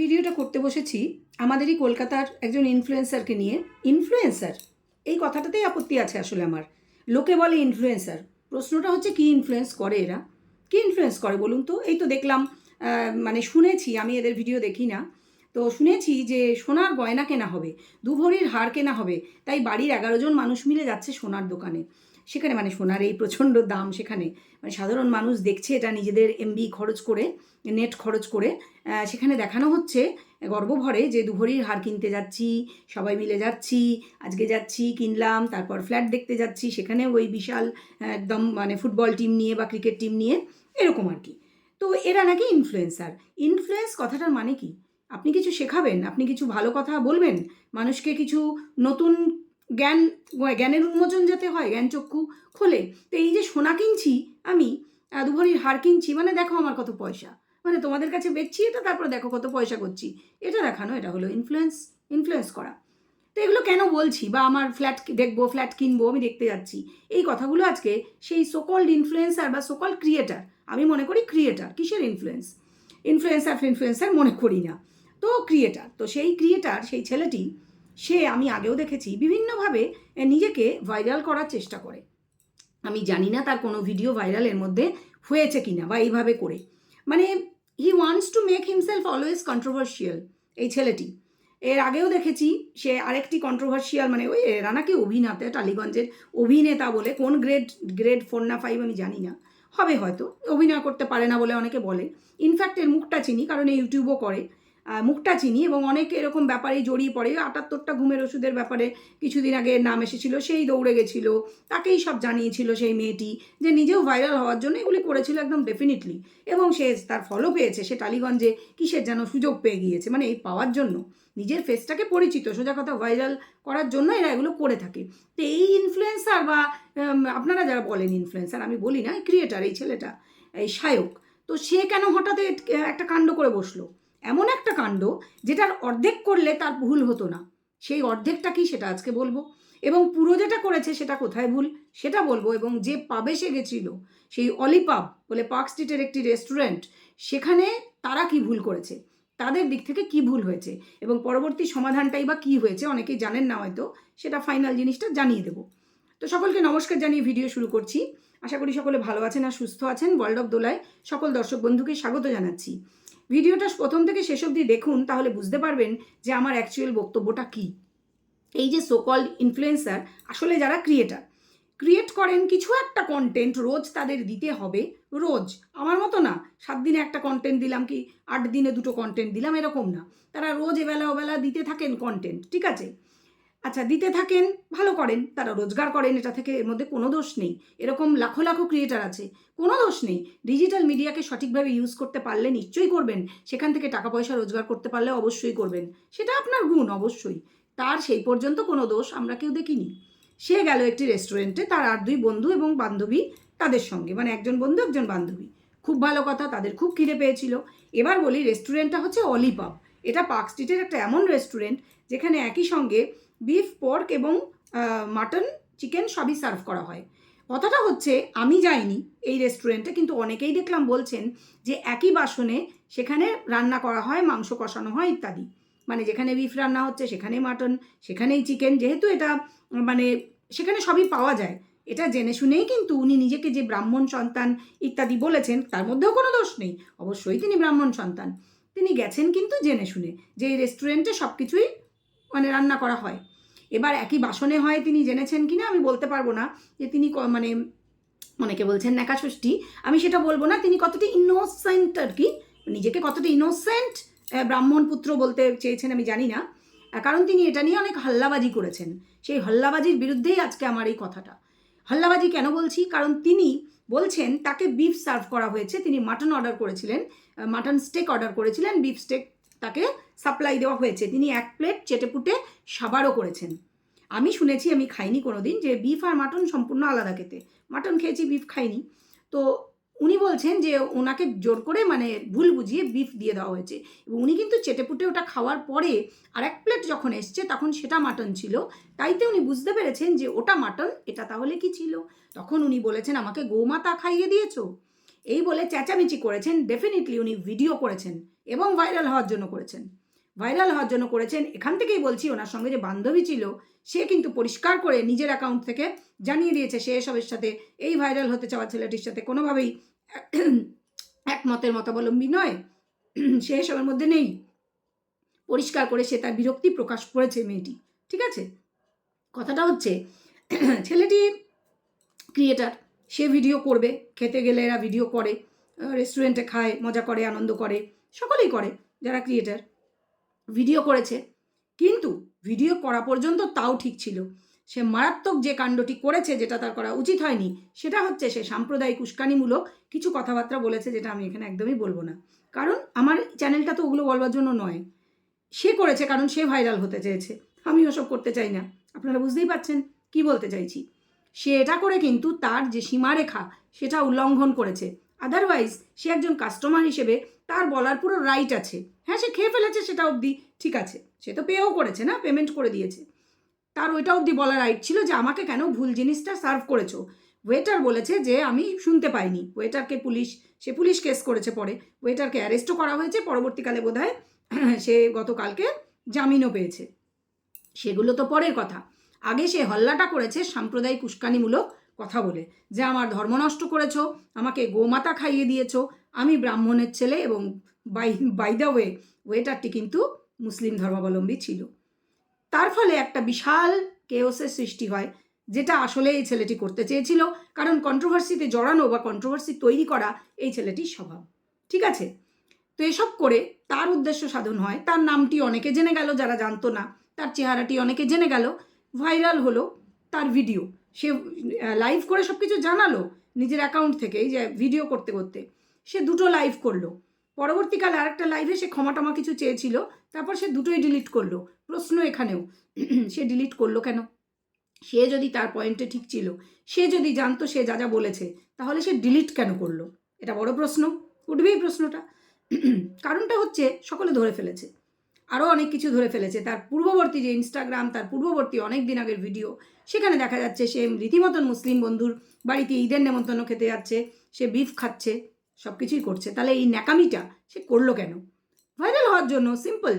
ভিডিওটা করতে বসেছি আমাদেরই কলকাতার একজন ইনফ্লুয়েন্সারকে নিয়ে। ইনফ্লুয়েন্সার এই কথাটাতেই আপত্তি আছে আসলে আমার। লোকে বলে ইনফ্লুয়েন্সার প্রশ্নটা হচ্ছে, কি ইনফ্লুয়েন্স করে এরা? কি ইনফ্লুয়েন্স করে বলুন তো? এই তো দেখলাম মানে শুনেছি, আমি এদের ভিডিও দেখি না। তো শুনেছি যে সোনার গয়না কেনা হবে দু ভরির হার কেনা হবে, তাই বাড়ির এগারো জন মানুষ মিলে যাচ্ছে সোনার দোকানে। সেখানে মানে সোনার এই প্রচণ্ড দাম সেখানে। মানে সাধারণ মানুষ দেখছে এটা নিজেদের এমবি খরচ করে নেট খরচ করে। সেখানে দেখানো হচ্ছে গর্বভরে যে দুভরির হার কিনতে যাচ্ছি, সবাই মিলে যাচ্ছি, আজকে যাচ্ছি, কিনলাম, তারপর ফ্ল্যাট দেখতে যাচ্ছি সেখানে ওই বিশাল একদম মানে ফুটবল টিম নিয়ে বা ক্রিকেট টিম নিয়ে, এরকম আর কি। তো এরা নাকি ইনফ্লুয়েন্সার ইনফ্লুয়েন্স কথাটার মানে কি? আপনি কিছু শেখাবেন? আপনি কিছু ভালো কথা বলবেন? মানুষকে কিছু নতুন জ্ঞান, জ্ঞানের উন্মোচন যাতে হয়, জ্ঞান চক্ষু খোলে। তো এই যে সোনা কিনছি আমি দুভরির হার কিনছি মানে দেখো আমার কত পয়সা। মানে তোমাদের কাছে বেচছি এটা, তারপর দেখো কত পয়সা করছি। এটা দেখানো, এটা হলো ইনফ্লুয়েন্স ইনফ্লুয়েন্স করা। তো এগুলো কেন বলছি? বা আমার ফ্ল্যাট দেখব ফ্ল্যাট কিনবো, আমি দেখতে যাচ্ছি। এই কথাগুলো আজকে সেই সোকল্ড ইনফ্লুয়েন্সার বা সোকল্ড ক্রিয়েটার আমি মনে করি ক্রিয়েটার কিসের ইনফ্লুয়েন্স ইনফ্লুয়েন্সার ইনফ্লুয়েন্সার মনে করি না। তো ক্রিয়েটার। তো সেই ক্রিয়েটার, সেই ছেলেটি, সে আমি আগেও দেখেছি, বিভিন্নভাবে নিজেকে ভাইরাল করার চেষ্টা করে। আমি জানি না তার কোনো ভিডিও ভাইরালের মধ্যে হয়েছে কিনা বা এইভাবে করে। মানে he wants to make himself always controversial এই ছেলেটি। এর আগেও দেখেছি, সে আরেকটি কন্ট্রোভার্সিয়াল মানে ওই এরা নাকি অভিনেতা, টালিগঞ্জের অভিনেতা বলে, কোন গ্রেড গ্রেড ফোর না ফাইভ আমি জানি না। হবে হয়তো, অভিনয় করতে পারে না বলে অনেকে বলে। ইনফ্যাক্ট এর মুখটা চিনি, কারণ এই ইউটিউবও করে। মুখটা চিনি এবং অনেকে এরকম ব্যাপারেই জড়িয়ে পড়ে। আটাত্তরটা ঘুমের ওষুধের ব্যাপারে কিছুদিন আগে নাম এসেছিল, সেই দৌড়ে গেছিল, তাকেই সব জানিয়েছিল সেই মেয়েটি যে নিজেও ভাইরাল হওয়ার জন্য এগুলি করেছিল একদম ডেফিনেটলি এবং সে তার ফলও পেয়েছে, সে টালিগঞ্জে কিসের যেন সুযোগ পেয়ে গিয়েছে মানে এই পাওয়ার জন্য। নিজের ফেসটাকে পরিচিত, সোজা কথা ভাইরাল করার জন্য এরা এগুলো করে থাকে। তো এই ইনফ্লুয়েন্সার বা আপনারা যারা বলেন ইনফ্লুয়েন্সার আমি বলি না ক্রিয়েটার এই ছেলেটা, এই সায়ক তো সে কেন হঠাৎ একটা কাণ্ড করে বসল? এমন একটা কাণ্ড যেটার অর্ধেক করলে তার ভুল হতো না। সেই অর্ধেকটা কি সেটা আজকে বলব? এবং পুরো যেটা করেছে সেটা কোথায় ভুল সেটা বলব এবং যে পাবে সে গেছিল, সেই অলিপাব বলে পার্ক স্ট্রিটের একটি রেস্টুরেন্ট, সেখানে তারা কি ভুল করেছে? তাদের দিক থেকে কি ভুল হয়েছে? এবং পরবর্তী সমাধানটাই বা কি হয়েছে অনেকেই জানেন না হয়তো, সেটা ফাইনাল জিনিসটা জানিয়ে দেবো। তো সকলকে নমস্কার জানিয়ে ভিডিও শুরু করছি। আশা করি সকলে ভালো আছেন আর সুস্থ আছেন। ওয়ার্ল্ড অফ দোলায় সকল দর্শক বন্ধুকে স্বাগত জানাচ্ছি। ভিডিওটা প্রথম থেকে শেষ অবধি দেখুন, তাহলে বুঝতে পারবেন যে আমার অ্যাকচুয়াল বক্তব্যটা কী। এই যে সোকল ইনফ্লুয়েন্সার আসলে যারা ক্রিয়েটার ক্রিয়েট করেন কিছু একটা কন্টেন্ট রোজ তাদের দিতে হবে, রোজ। আমার মতো না, সাত দিনে একটা কন্টেন্ট দিলাম কি, আট দিনে দুটো কন্টেন্ট দিলাম, এরকম না। তারা রোজ এবেলা ওবেলা দিতে থাকেন কন্টেন্ট ঠিক আছে? আচ্ছা দিতে থাকেন, ভালো করেন, তারা রোজগার করেন, এটা থেকে এর মধ্যে কোনো দোষ নেই। এরকম লাখো লাখো ক্রিয়েটার আছে, কোনো দোষ নেই। ডিজিটাল মিডিয়াকে সঠিকভাবে ইউজ করতে পারলে নিশ্চয়ই করবেন। সেখান থেকে টাকা পয়সা রোজগার করতে পারলে অবশ্যই করবেন। সেটা আপনার গুণ, অবশ্যই। তার সেই পর্যন্ত কোনো দোষ আমরা কেউ দেখিনি। সে গেল একটি রেস্টুরেন্টে তার আর দুই বন্ধু এবং বান্ধবী তাদের সঙ্গে। মানে একজন বন্ধু, একজন বান্ধবী। খুব ভালো কথা, তাদের খুব খিদে পেয়েছিল। এবার বলি রেস্টুরেন্টটা হচ্ছে অলিপাব এটা পার্ক স্ট্রিটের একটা এমন রেস্টুরেন্ট যেখানে একই সঙ্গে বিফ, পর্ক এবং মাটন, চিকেন সবই সার্ভ করা হয়। কথাটা হচ্ছে, আমি যাইনি এই রেস্টুরেন্টে, কিন্তু অনেকেই দেখলাম বলছেন যে একই বাসনে সেখানে রান্না করা হয়, মাংস কষানো হয় ইত্যাদি। মানে যেখানে বিফ রান্না হচ্ছে সেখানেই মাটন, সেখানেই চিকেন। যেহেতু এটা মানে সেখানে সবই পাওয়া যায়। এটা জেনে শুনেই কিন্তু উনি নিজেকে যে ব্রাহ্মণ সন্তান ইত্যাদি বলেছেন, তার মধ্যেও কোনো দোষ নেই। অবশ্যই তিনি ব্রাহ্মণ সন্তান। তিনি গেছেন কিন্তু জেনে শুনে যে এই রেস্টুরেন্টে সব কিছুই মানে রান্না করা হয়। এবার একই বাসনে হয় তিনি জেনেছেন কিনা আমি বলতে পারব না যে তিনি ক- মানে অনেকে বলছেন ন্যাকা ষষ্ঠী আমি সেটা বলব না, তিনি কতটা ইনোসেন্ট আর কি নিজেকে কতটা ইনোসেন্ট ব্রাহ্মণ পুত্র বলতে চেয়েছেন আমি জানি না কারণ তিনি এটা নিয়ে অনেক হাল্লাবাজি করেছেন। সেই হল্লাবাজির বিরুদ্ধেই আজকে আমার এই কথাটা। হল্লাবাজি কেন বলছি? কারণ তিনি বলছেন তাকে বিফ সার্ভ করা হয়েছে। তিনি মাটন অর্ডার করেছিলেন মাটন স্টেক অর্ডার করেছিলেন বিফ স্টেক তাকে সাপ্লাই দেওয়া হয়েছে। তিনি এক প্লেট চেটেপুটে সাবারও করেছেন। আমি শুনেছি, আমি খাইনি কোনো দিন যে বিফ আর মাটন সম্পূর্ণ আলাদা খেতে। মাটন খেয়েছি বিফ খাইনি। তো উনি বলছেন যে ওনাকে জোর করে মানে ভুল বুঝিয়ে বিফ দিয়ে দেওয়া হয়েছে। এবং উনি কিন্তু চেটেপুটে ওটা খাওয়ার পরে আর এক প্লেট যখন এসছে, তখন সেটা মাটন ছিল। তাইতে উনি বুঝতে পেরেছেন যে ওটা মাটন এটা তাহলে কি ছিল? তখন উনি বলেছেন, আমাকে গোমাতা খাইয়ে দিয়েছ? এই বলে চেঁচামেচি করেছেন ডেফিনেটলি উনি ভিডিও করেছেন এবং ভাইরাল হওয়ার জন্য করেছেন। ভাইরাল হওয়ার জন্য করেছেন, এখান থেকেই বলছি ওনার সঙ্গে যে বান্ধবী ছিল, সে কিন্তু পরিষ্কার করে নিজের অ্যাকাউন্ট থেকে জানিয়ে দিয়েছে, সে এসবের সাথে এই ভাইরাল হতে চাওয়া ছেলেটির সাথে কোনোভাবেই একমতের মতাবলম্বী নয়। সে এসবের মধ্যে নেই। পরিষ্কার করে সে তার বিরক্তি প্রকাশ করেছে মেয়েটি, ঠিক আছে? কথাটা হচ্ছে, ছেলেটি ক্রিয়েটার সে ভিডিও করবে, খেতে গেলে এরা ভিডিও করে রেস্টুরেন্টে খায়, মজা করে, আনন্দ করে, সকলেই করে, যারা ক্রিয়েটার ভিডিও করেছে, কিন্তু ভিডিও করা পর্যন্ত তাও ঠিক ছিল। সে মারাত্মক যে কাণ্ডটি করেছে, যেটা তার করা উচিত হয়নি, সেটা হচ্ছে সে সাম্প্রদায়িক উস্কানিমূলক কিছু কথাবার্তা বলেছে, যেটা আমি এখানে একদমই বলব না। কারণ আমার চ্যানেলটা তো ওগুলো বলবার জন্য নয়। সে করেছে কারণ সে ভাইরাল হতে চেয়েছে। আমি ওসব করতে চাই না। আপনারা বুঝতেই পারছেন, কি বলতে চাইছি? সে এটা করে কিন্তু তার যে সীমারেখা, সেটা উল্লঙ্ঘন করেছে। আদারওয়াইজ সে একজন কাস্টমার হিসেবে তার বলার পুরো রাইট আছে। হ্যাঁ সে খেয়ে ফেলেছে সেটা অবধি, ঠিক আছে। সে তো পেও করেছে না পেমেন্ট করে দিয়েছে। তার ওইটা অবধি বলার রাইট ছিল যে, আমাকে কেন ভুল জিনিসটা সার্ভ করেছ? ওয়েটার বলেছে যে, আমি শুনতে পাইনি। ওয়েটারকে পুলিশ, সে পুলিশ কেস করেছে পরে। ওয়েটারকে অ্যারেস্টও করা হয়েছে। পরবর্তীকালে বোধ হয় সে গতকালকে জামিনও পেয়েছে। সেগুলো তো পরের কথা। আগে সে হল্লাটা করেছে সাম্প্রদায়িক উস্কানিমূলক কথা বলে, যে আমার ধর্ম নষ্ট করেছ, আমাকে গোমাতা খাইয়ে দিয়েছ, আমি ব্রাহ্মণের ছেলে এবং বাই বাই দ্য ওয়ে ওয়েটারটি কিন্তু মুসলিম ধর্মাবলম্বী ছিল। তার ফলে একটা বিশাল কেওসের সৃষ্টি হয়, যেটা আসলে এই ছেলেটি করতে চেয়েছিল, কারণ কন্ট্রোভার্সিতে জড়ানো বা কন্ট্রোভার্সি তৈরি করা এই ছেলেটির স্বভাব। ঠিক আছে? তো এসব করে তার উদ্দেশ্য সাধন হয়। তার নামটি অনেকে জেনে গেল, যারা জানতো না, তার চেহারাটি অনেকে জেনে গেল। ভাইরাল হলো তার ভিডিও। সে লাইভ করে সব কিছু জানালো নিজের অ্যাকাউন্ট থেকেই যে ভিডিও করতে করতে। সে দুটো লাইভ করল। পরবর্তীকালে আরেকটা লাইভে সে ক্ষমা টমা কিছু চেয়েছিল, তারপর সে দুটোই ডিলিট করল। প্রশ্ন এখানেও, সে ডিলিট করল কেন? সে যদি তার পয়েন্টে ঠিক ছিল, সে যদি জানতো, সে যা যা বলেছে, তাহলে সে ডিলিট কেন করল? এটা বড় প্রশ্ন, উঠবেই প্রশ্নটা। কারণটা হচ্ছে সকলে ধরে ফেলেছে। আরও অনেক কিছু ধরে ফেলেছে। তার পূর্ববর্তী যে ইনস্টাগ্রাম তার পূর্ববর্তী অনেক দিন আগের ভিডিও সেখানে দেখা যাচ্ছে সে রীতিমতন মুসলিম বন্ধুর বাড়িতে ঈদের নেমন্তন্ন খেতে যাচ্ছে, সে বিফ খাচ্ছে সব কিছুই করছে। তাহলে এই ন্যাকামিটা সে করল কেন? ভাইরাল হওয়ার জন্য সিম্পল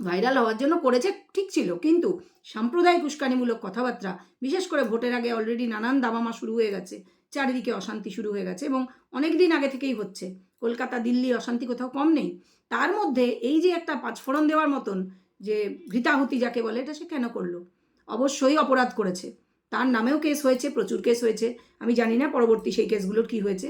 ভাইরাল হওয়ার জন্য করেছে, ঠিক ছিল। কিন্তু সাম্প্রদায়িক উস্কানিমূলক কথাবার্তা, বিশেষ করে ভোটের আগে অলরেডি নানান দামামা শুরু হয়ে গেছে, চারিদিকে অশান্তি শুরু হয়ে গেছে এবং অনেক দিন আগে থেকেই হচ্ছে। কলকাতা, দিল্লি অশান্তি কোথাও কম নেই। তার মধ্যে এই যে একটা পাঁচফোড়ন দেওয়ার মতন যে ঘৃতাহুতি যাকে বলে, এটা সে কেন করল? অবশ্যই অপরাধ করেছে। তার নামেও কেস হয়েছে, প্রচুর কেস হয়েছে। আমি জানি না পরবর্তী সেই কেসগুলোর কী হয়েছে।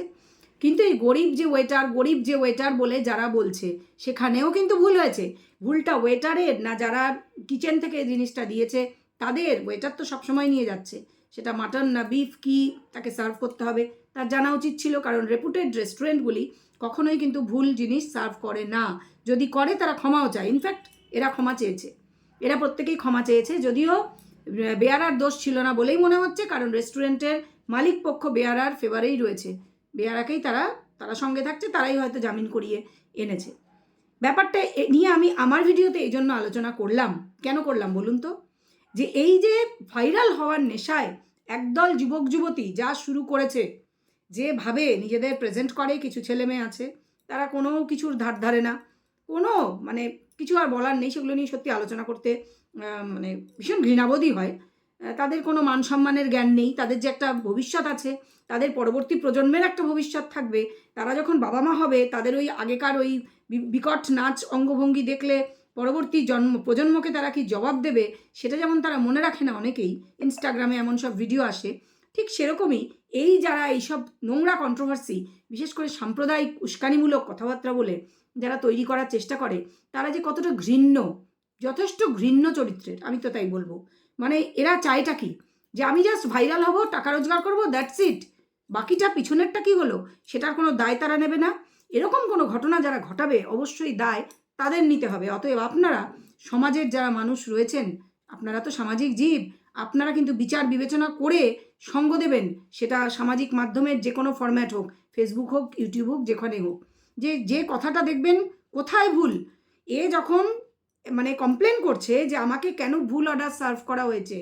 কিন্তু এই গরিব যে ওয়েটার গরিব যে ওয়েটার বলে যারা বলছে, সেখানেও কিন্তু ভুল হয়েছে। ভুলটা ওয়েটারের না যারা কিচেন থেকে জিনিসটা দিয়েছে, তাদের ওয়েটার তো সবসময় নিয়ে যাচ্ছে। সেটা মাটন না বিফ কি, তাকে সার্ভ করতে হবে। তার জানা উচিত ছিল কারণ রেপুটেড রেস্টুরেন্টগুলি কখনোই কিন্তু ভুল জিনিস সার্ভ করে না। যদি করে তারা ক্ষমাও চায়। ইনফ্যাক্ট এরা ক্ষমা চেয়েছে। এরা প্রত্যেকেই ক্ষমা চেয়েছে। যদিও বেয়ারার দোষ ছিল না বলেই মনে হচ্ছে, কারণ রেস্টুরেন্টের মালিক পক্ষ বেয়ারার ফেভারেই রয়েছে। বেয়ারাকেই তারা তারা সঙ্গে থাকছে, তারাই হয়তো জামিন করিয়ে এনেছে। ব্যাপারটা নিয়ে আমি আমার ভিডিওতে এই জন্য আলোচনা করলাম। কেন করলাম বলুন তো? যে এই যে ভাইরাল হওয়ার নেশায় একদল যুবক যুবতী যা শুরু করেছে যেভাবে নিজেদের প্রেজেন্ট করে, কিছু ছেলে মেয়ে আছে, তারা কোনো কিছুর ধার ধারে না। কোনো মানে কিছু আর বলার নেই, সেগুলো নিয়ে সত্যি আলোচনা করতে মানে ভীষণ ঘৃণাবোধই হয়। তাদের কোনো মান সম্মানের জ্ঞান নেই, তাদের যে একটা ভবিষ্যৎ আছে, তাদের পরবর্তী প্রজন্মের একটা ভবিষ্যৎ থাকবে, তারা যখন বাবা মা হবে, তাদের ওই আগেকার ওই বিকট নাচ অঙ্গভঙ্গি দেখলে পরবর্তী জন্ম, প্রজন্মকে তারা কি জবাব দেবে, সেটা যেমন তারা মনে রাখে না অনেকেই ইনস্টাগ্রামে এমন সব ভিডিও আসে, ঠিক সেরকমই এই যারা এইসব নোংরা কন্ট্রোভার্সি বিশেষ করে সাম্প্রদায়িক উস্কানিমূলক কথাবার্তা বলে যারা তৈরি করার চেষ্টা করে, তারা যে কতটা ঘৃণ্য, যথেষ্ট ঘৃণ্য চরিত্রের, আমি তো তাই বলব। মানে এরা চায়টা কি? যে আমি জাস্ট ভাইরাল হব, টাকা রোজগার করব দ্যাটস ইট বাকিটা পিছনেরটা কি হলো? সেটার কোনো দায় তারা নেবে না। এরকম কোনো ঘটনা যারা ঘটাবে, অবশ্যই দায় তাদের নিতে হবে। অতএব আপনারা সমাজের যারা মানুষ রয়েছেন, আপনারা তো সামাজিক জীব, আপনারা কিন্তু বিচার বিবেচনা করে সঙ্গ দেবেন। সেটা সামাজিক মাধ্যমের যে কোনো ফরম্যাট হোক ফেসবুক হোক ইউটিউব হোক, যেখানে হোক। যে যে কথাটা দেখবেন কোথায় ভুল? এ যখন মানে কমপ্লেন করছে যে আমাকে কেন ভুল অর্ডার সার্ভ করা হয়েছে,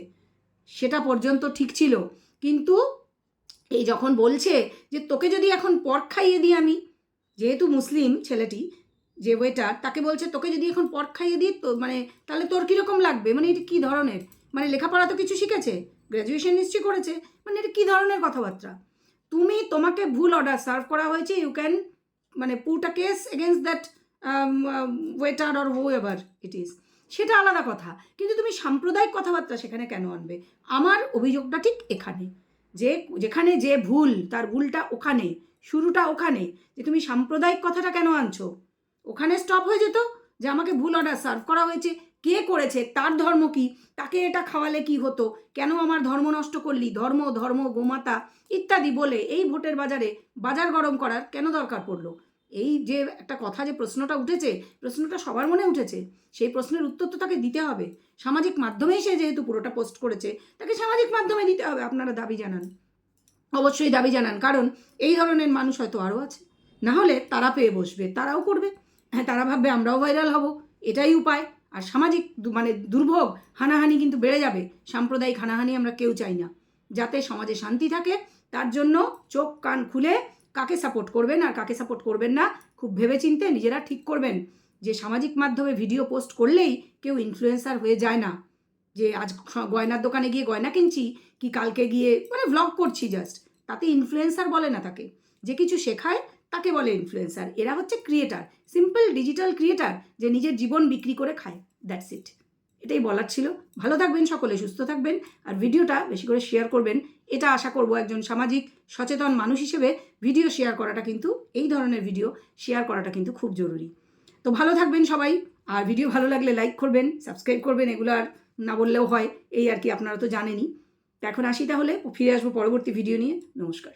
সেটা পর্যন্ত ঠিক ছিল। কিন্তু এই যখন বলছে যে, তোকে যদি এখন পর খাইয়ে দিই আমি, যেহেতু মুসলিম ছেলেটি যে ওয়েটার তাকে বলছে, তোকে যদি এখন পর্ক খাইয়ে দিই, তো মানে তাহলে তোর কীরকম লাগবে? মানে এটা কী ধরনের? মানে লেখাপড়া তো কিছু শিখেছে গ্র্যাজুয়েশন নিশ্চয়ই করেছে মানে এটা কী ধরনের কথাবার্তা? তুমি তোমাকে ভুল অর্ডার সার্ভ করা হয়েছে ইউ ক্যান মানে put case against that waiter or whoever it is সেটা আলাদা কথা, কিন্তু তুমি সাম্প্রদায়িক কথাবার্তা সেখানে কেন আনবে? আমার অভিযোগটা ঠিক এখানে, যে যেখানে যে ভুল, তার ভুলটা ওখানে, শুরুটা ওখানে, যে তুমি সাম্প্রদায়িক কথাটা কেন আনছো? ওখানে স্টপ হয়ে যেত যে আমাকে ভুল অর্ডার সার্ভ করা হয়েছে। কে করেছে? তার ধর্ম কি? তাকে এটা খাওয়ালে কি হতো? কেন আমার ধর্ম নষ্ট করলি? ধর্ম ধর্ম, গোমাতা ইত্যাদি বলে এই ভোটের বাজারে বাজার গরম করার কেন দরকার পড়ল? এই যে একটা কথা যে প্রশ্নটা উঠেছে, প্রশ্নটা সবার মনে উঠেছে, সেই প্রশ্নের উত্তর তো তাকে দিতে হবে। সামাজিক মাধ্যমেই সে যেহেতু পুরোটা পোস্ট করেছে, তাকে সামাজিক মাধ্যমে দিতে হবে, আপনারা দাবি জানান। অবশ্যই দাবি জানান, কারণ এই ধরনের মানুষ হয়তো আরও আছে। না হলে তারা পেয়ে বসবে, তারাও করবে। হ্যাঁ তারা ভাববে আমরাও ভাইরাল হব। এটাই উপায়। আর সামাজিক মানে দুর্ভোগ, হানাহানি কিন্তু বেড়ে যাবে। সাম্প্রদায়িক হানাহানি আমরা কেউ চাই না। যাতে সমাজে শান্তি থাকে, তার জন্য চোখ, কান খুলে কাকে সাপোর্ট করবেন আর কাকে সাপোর্ট করবেন না, খুব ভেবেচিন্তে নিজেরা ঠিক করবেন। যে সামাজিক মাধ্যমে ভিডিও পোস্ট করলেই কেউ ইনফ্লুয়েন্সার হয়ে যায় না। যে আজ গয়নার দোকানে গিয়ে গয়না কিনছি, কি কালকে গিয়ে মানে ভ্লগ করছি জাস্ট তাতে ইনফ্লুয়েন্সার বলে না তাকে। যে কিছু শেখায় তাকে বলে ইনফ্লুয়েন্সার এরা হচ্ছে ক্রিয়েটার সিম্পল ডিজিটাল ক্রিয়েটার যে নিজের জীবন বিক্রি করে খায়। দ্যাটস ইট এটাই বলার ছিল। ভালো থাকবেন সকলে, সুস্থ থাকবেন। আর ভিডিওটা বেশি করে শেয়ার করবেন। এটা আশা করব একজন সামাজিক, সচেতন মানুষ হিসেবে ভিডিও শেয়ার করাটা কিন্তু, এই ধরনের ভিডিও শেয়ার করাটা কিন্তু খুব জরুরি। তো ভালো থাকবেন সবাই। আর ভিডিও ভালো লাগলে লাইক করবেন সাবস্ক্রাইব করবেন। এগুলো আর না বললেও হয়। এই আর কি আপনারা তো জানেনই। এখন আসি তাহলে। ফিরে আসব পরবর্তী ভিডিও নিয়ে। নমস্কার।